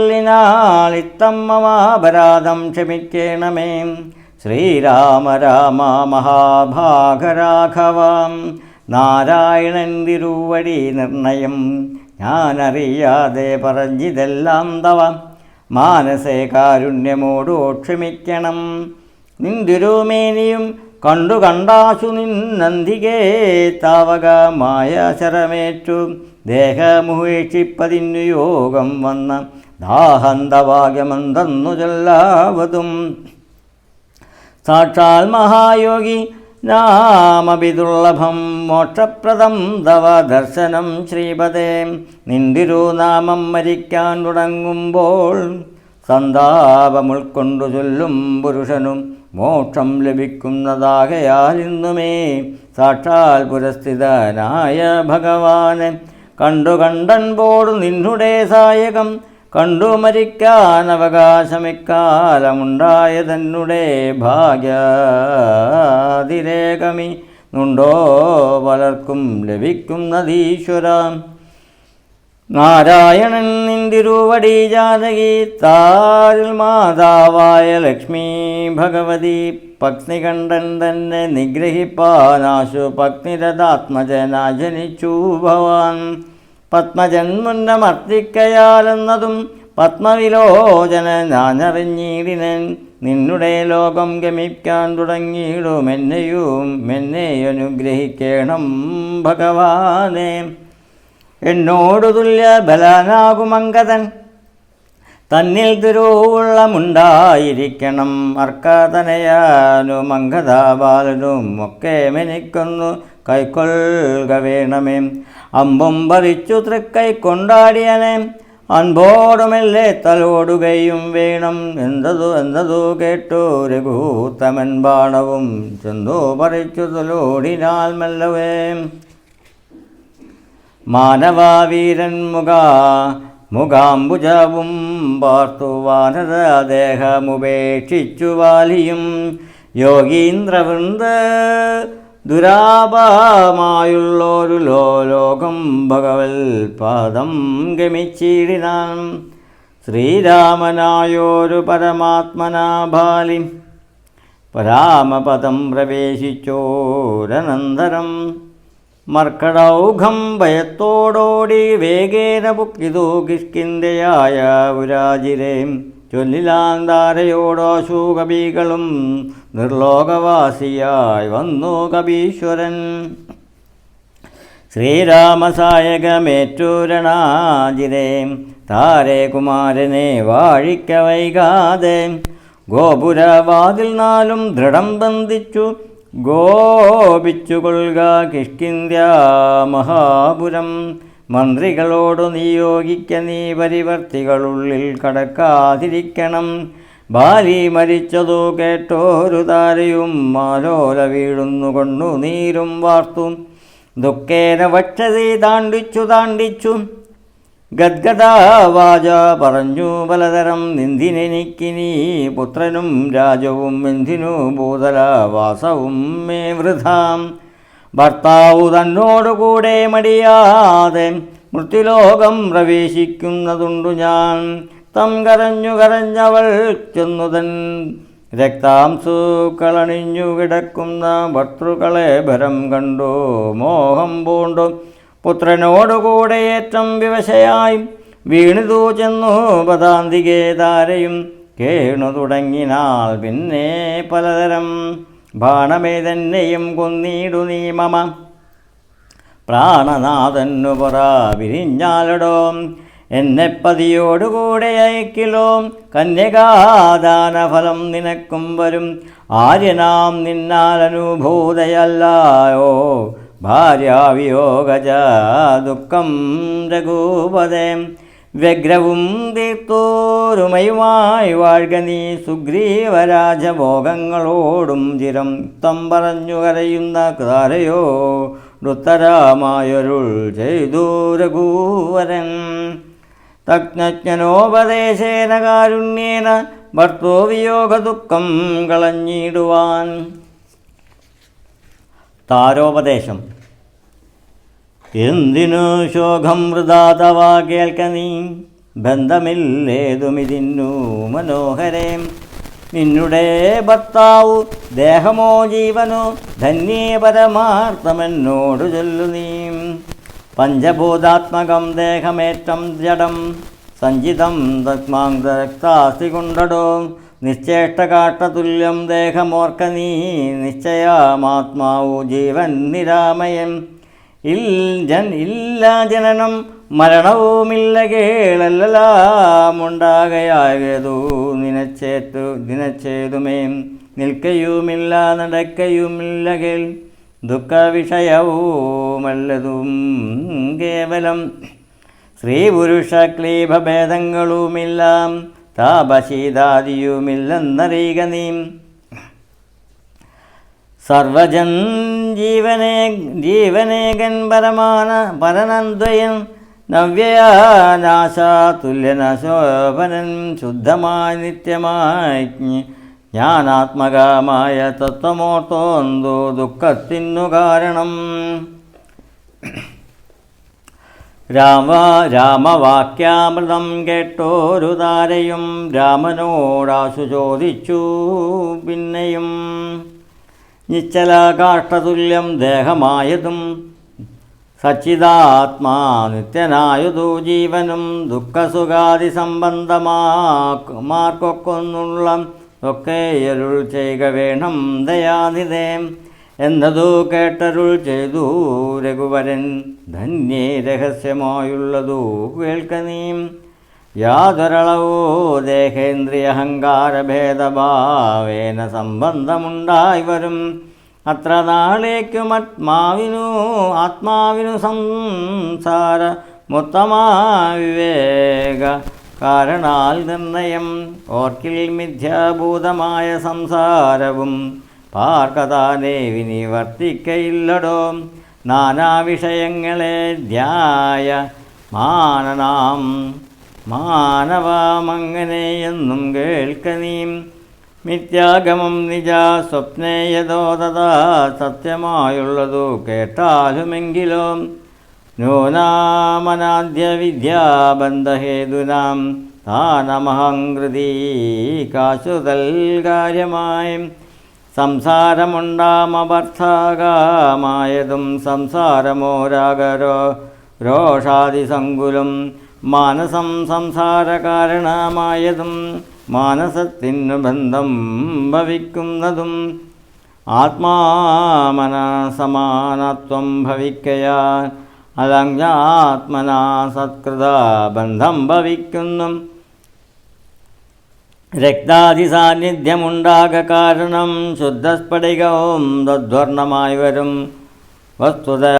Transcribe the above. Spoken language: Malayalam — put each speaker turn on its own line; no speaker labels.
ളിത്തമ്മമാപരാധം ക്ഷമിക്കേണമേ. ശ്രീരാമ രാമ മഹാഭാഗരാഘവാം. നാരായണൻ തിരുവടി നിർണയം. ഞാനറിയാതെ പറഞ്ഞിതെല്ലാം തവ. മാനസേ കാരുണ്യമോടോ ക്ഷമിക്കണം. നിന്തിരുമേനിയും കണ്ടു കണ്ടാശു നിന്നന്തികേ താവകമായ ശരമേറ്റു ദേഹമുഹേക്ഷിപ്പതിനു യോഗം വന്ന ദാഹന്തഭാഗ്യമെന്തെന്നു ചൊല്ലാവതും. സാക്ഷാൽ മഹായോഗി നാമപിതുർലഭം മോക്ഷപ്രദം തവ ദർശനം ശ്രീപദേ. നിന്തിരുനാമം മരിക്കാൻ തുടങ്ങുമ്പോൾ സന്താപമുൾക്കൊണ്ടു ചൊല്ലും പുരുഷനും മോക്ഷം ലഭിക്കുന്നതാകയാൽ ഇന്നുമേ സാക്ഷാൽ പുരസ്ഥിതനായ ഭഗവാനെ. കണ്ടു കണ്ടൻപോടു നിന്നുടെ സായകം കണ്ടു മരിക്കാൻ അവകാശമിക്കാലമുണ്ടായതന്നുടെ ഭാഗ്യാതിരേകമി നുണ്ടോ പലർക്കും ലഭിക്കുന്നതീശ്വര നാരായണൻ നിന്തിരുവടി ജാതകി താരിൽ മാതാവായ ലക്ഷ്മി ഭഗവതി പത്നികണ്ഠൻ തന്നെ നിഗ്രഹിപ്പാനാശു പത്നിരഥാത്മജന ജനിച്ചു ഭവാൻ. പത്മജൻ മുന്നമർത്തിക്കയാലെന്നതും പത്മവിലോചന ഞാനറിഞ്ഞീടിനൻ. നിന്നുടെ ലോകം ഗമിക്കാൻ തുടങ്ങിയിടും എന്നെയും എന്നെ അനുഗ്രഹിക്കണം ഭഗവാനെ. എന്നോടു തുല്യ ബലനാകുമങ്കതൻ തന്നിൽ തിരുവുള്ളമുണ്ടായിരിക്കണം. അർക്കാതനയാനും അങ്കതാപാലനും ഒക്കെ മെനിക്കൊന്നു. കൈക്കൊള്ളുക വേണമേ. അമ്പും പറിച്ചു തൃക്കൈ കൊണ്ടാടിയനെ. അൻപോടുമെല്ലെ തലോടുകയും വേണം. എന്തതു എന്തതു കേട്ടു രഘൂത്തമൻ ബാണവും ചെന്നു പറിച്ചു തലോടിനാൽ മെല്ലവേ. മാനവാവീരൻ മുഖ മുഖാംബുജവും പാർത്തു വാനരദേഹമുപേക്ഷിച്ചു വാലിയും. യോഗീന്ദ്രവൃന്ദ ദുരാപമായുള്ളൊരു ലോലോകം ഭഗവൽ പാദം ഗമിച്ചിടിനാൻ. ശ്രീരാമനായൊരു പരമാത്മനാഭാലി. പരാമപദം പ്രവേശിച്ചോരനന്തരം. മർക്കടൗഘം ഭയത്തോടോടി വേഗേന പുക്കിതു കിഷ്കിന്ദയായ പുരാജിരെ ചൊല്ലിലാന്താരയോടോശു ശൂകവികളും നിർലോകവാസിയായി വന്നു കവീശ്വരൻ ശ്രീരാമസായകമേറ്റൂരണാജിരെ താരേ കുമാരനെ വാഴിക്ക വൈകാതെ ഗോപുരവാതിൽ നാലും ദൃഢം ബന്ധിച്ചു ഗോപിച്ചുകൊള്ളുക കിഷ്കിന്ത്യ മഹാപുരം. മന്ത്രികളോടു നിയോഗിക്ക നീ പരിവർത്തികളുള്ളിൽ കടക്കാതിരിക്കണം. ബാലി മരിച്ചതു കേട്ടോരു താരയും മാലോല വീഴുന്നു കൊണ്ടു നീരും വാർത്തു. ദുഃഖേന വക്ഷതി താണ്ടിച്ചു താണ്ടിച്ചു. ഗദ്ഗദാവാച പറഞ്ഞു പലതരം നിന്ദിനെനിക്കിനി പുത്രനും രാജവും എന്തിനു ഭൂതലാവാസവും മേ വൃഥാം. ഭർത്താവു തന്നോടുകൂടെ മടിയാതെ മൃത്യുലോകം പ്രവേശിക്കുന്നതുണ്ടു ഞാൻ. തം കരഞ്ഞു കരഞ്ഞവൾ ചെന്നുതൻ. രക്താംസുക്കളണിഞ്ഞു രക്താംസു കളണിഞ്ഞു കിടക്കുന്ന ഭർത്തൃക്കളെ ഭരം കണ്ടു. മോഹം പൂണ്ടു. പുത്രനോടുകൂടെ ഏറ്റം വിവശയായി വീണിതു ചെന്നു പദാന്തികേ താരയും കേണു തുടങ്ങിനാൽ പിന്നെ പലതരം ബാണമേ തന്നെയും കൊന്നീടു നീ മമ. പ്രാണനാഥന്നു പറ വിരിഞ്ഞാലടോ. എന്നെ പതിയോടുകൂടെ അയക്കിലോ. കന്യകാദാന ഫലം നിനക്കും വരും. ആര്യനാം നിന്നാൽ അനുഭൂതയല്ലായോ. ഭാര്യാവിയോഗജ ദുഃഖം രഘൂപതേ. വ്യഗ്രവും തീർത്തോരുമയുമായി വാഴ്ക നീ സുഗ്രീവരാജഭോഗങ്ങളോടും ചിരം തം പറഞ്ഞു കരയുന്ന കാരയോ ഋത്തരാമായൊരുൾ ചെയ്തു രഘൂവരൻ. തജ്ഞജ്ഞനോപദേശേന കാരുണ്യേന ഭർത്തോവിയോഗ ദുഃഖം കളഞ്ഞിടുവാൻ. താരോപദേശം. എന്തിനു ശോകം വൃതാതവാ കേൾക്ക നീ? ബന്ധമില്ലേതുമിതിന്നു മനോഹരേ. നിന്നുടെ ഭർത്താവു ദേഹമോ ജീവനോ ധന്യേ പരമാർത്ഥമെന്നോടു ചൊല്ലു നീ. പഞ്ചഭൂതാത്മകം ദേഹമേറ്റം ജഡം സഞ്ചിതം തസ്മാന്തരക്താസ്തി കൊണ്ടടോ. നിശ്ചേഷ്ടകാട്ടതുല്യം ദേഹമോർക്ക നീ. നിശ്ചയമാത്മാവു ജീവൻ നിരാമയൻ ഇൽ ജൻ ഇല്ല ജനനം മരണവുമില്ല കേളല്ലാമുണ്ടാകയാകതു നിനച്ചേത്തു ദിനച്ചേതുമേ നിൽക്കയുമില്ല നടക്കയുമില്ല കേൾ. ദുഃഖവിഷയവുമല്ലതും കേവലം. സ്ത്രീപുരുഷ ക്ലീഭഭേദങ്ങളുമില്ല താപശീതാദിയുമില്ലെന്നറിയുക നീ. സർവജൻ ജീവനേ ജീവനേകൻ പരമാന പരനന്ദ്വയൻ നവ്യനാശാതുല്യന ശോഭനൻ ശുദ്ധമായി നിത്യമായി ജ്ഞാനാത്മകമായ തത്വമോർത്തോന്തു ദുഃഖത്തിനു കാരണം. രാമ രാമവാക്യാമൃതം കേട്ടോരു താരയും രാമനോടാശു ചോദിച്ചു പിന്നെയും നിശ്ചല കാഷ്ടതുല്യം ദേഹമായതും സച്ചിദാത്മാ നിത്യനായതു ജീവനും ദുഃഖസുഖാദി സംബന്ധമാർക്കൊക്കൊന്നുള്ള ഒക്കെ അരുൾ ചെയ്യുക വേണം ദയാനിതേ എന്നതു കേട്ടരുൾ ചെയ്തു രഘുവരൻ. ധന്യേ രഹസ്യമായുള്ളതു കേൾക്കനീം യാതൊരളവോ ദേഹേന്ദ്രിയ അഹങ്കാരഭേദഭാവേന സംബന്ധമുണ്ടായി വരും അത്ര നാളേക്കും ആത്മാവിനു ആത്മാവിനു സംസാര മൊത്തമാവിവേക കാരണാൽ നിർണയം. ഓർക്കിൽ മിഥ്യാഭൂതമായ സംസാരവും പാർക്കതാനെ വിനിവർത്തിക്കയില്ലടോ നാനാവിഷയങ്ങളെ ധ്യായ മാനനാം. മാനവാമങ്ങനെയെന്നും കേൾക്കനീം. മിഥ്യാഗമം നിജ സ്വപ്നേയതോ തഥാ സത്യമായുള്ളതു കേട്ടാലുമെങ്കിലോ. നൂനാമനാദ്യ വിദ്യാബന്ധഹേതുനാം താനമഹങ്കൃതി കാശുതൽ കാര്യമായി സംസാരമുണ്ടാമഭർത്താകാമായതും സംസാരമോ രാഗരോ രോഷാദിസങ്കുലും മാനസം സംസാരകാരണമായതും മാനസത്തിനു ബന്ധം ഭവിക്കുന്നതും ആത്മാമന സമാനത്വം ഭവിക്കയാൽ അലങ്കാത്മനാ സത്കൃത ബന്ധം ഭവിക്കുന്നു. രക്താതി സാന്നിധ്യമുണ്ടാക കാരണം ശുദ്ധസ്ഫടികവും തദ്വർണമായി വരും. വസ്തുത